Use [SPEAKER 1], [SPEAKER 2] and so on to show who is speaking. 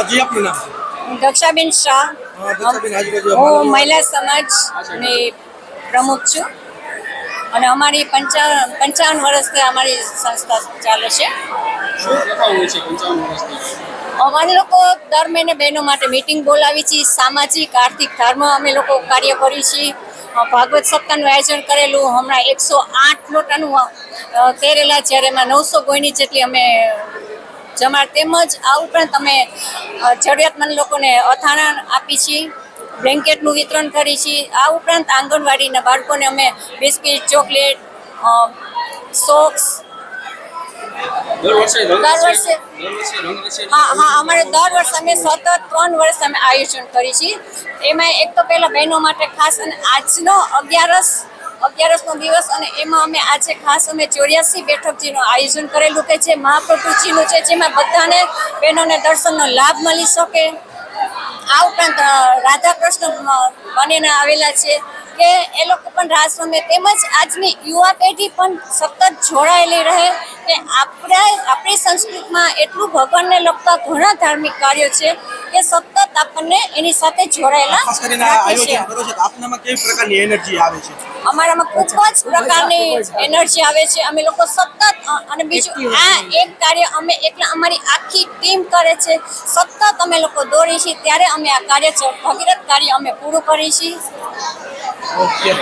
[SPEAKER 1] હા જી આપનું નામ?
[SPEAKER 2] દક્ષાબેન શાહ.
[SPEAKER 1] હા, મહિલા
[SPEAKER 2] મહિલા સમાજની પ્રમુખ છું. અને અમારી પંચા પંચાવન વર્ષથી અમારી સંસ્થા ચાલે છે.
[SPEAKER 3] પંચાવન
[SPEAKER 2] અમારે લોકો દર મહિને બહેનો માટે મિટિંગ બોલાવી છીએ. સામાજિક આર્થિક ધર્મ અમે લોકો કાર્ય કરીએ છીએ. ભાગવત સપ્તાહનું આયોજન કરેલું. હમણાં એકસો આઠ લોટાનું તેરેલા જ્યારે એમાં નવસો ગોયની જેટલી અમે જમા તેમજ આ ઉપરાંત અમે જરૂરિયાતમંદ લોકોને અથાણા આપી છીએ બ્લેન્કેટનું વિતરણ કરી છીએ આ ઉપરાંત આંગણવાડીના બાળકોને અમે બિસ્કિટ ચોકલેટ સોક્સ હા હા અમારે દર વર્ષે અમે સતત ત્રણ વર્ષ અમે આયોજન કરી છીએ એમાં એક તો પહેલા બહેનો માટે ખાસ અને આજનો અગિયારસ અગિયારસનો દિવસ અને એમાં અમે આજે ખાસ અમે ચોર્યાસી બેઠકજીનું આયોજન કરેલું કે જે મહાપ્રભુજીનું છે, જેમાં બધાને બહેનોને દર્શનનો લાભ મળી શકે. આ ઉપરાંત રાધાકૃષ્ણ બનીને આવેલા છે કે એ લોકો પણ રાસ રમે. તેમજ આજની યુવા પેઢી પણ સતત જોડાયેલી રહે કે આપણા, આપણી સંસ્કૃતિમાં એટલું ભગવાનને લગતા ઘણા ધાર્મિક કાર્યો છે કે સતત આપણને એની સાથે જોડાયેલા
[SPEAKER 1] ખાસ કરીને આ આયોજન કરો છો આપનામાં કેવી પ્રકારની એનર્જી આવે છે?
[SPEAKER 2] અમારામાં ખૂબ જ પ્રકારની એનર્જી આવે છે. અમે લોકો સતત અને બીજું આ એક કાર્ય અમે એકલા અમારી આખી ટીમ કરે છે. સતત અમે લોકો દોડીએ છીએ ત્યારે અમે આ કાર્ય ભગીરથ કાર્ય અમે પૂરું કરીએ છીએ
[SPEAKER 1] ઓકે.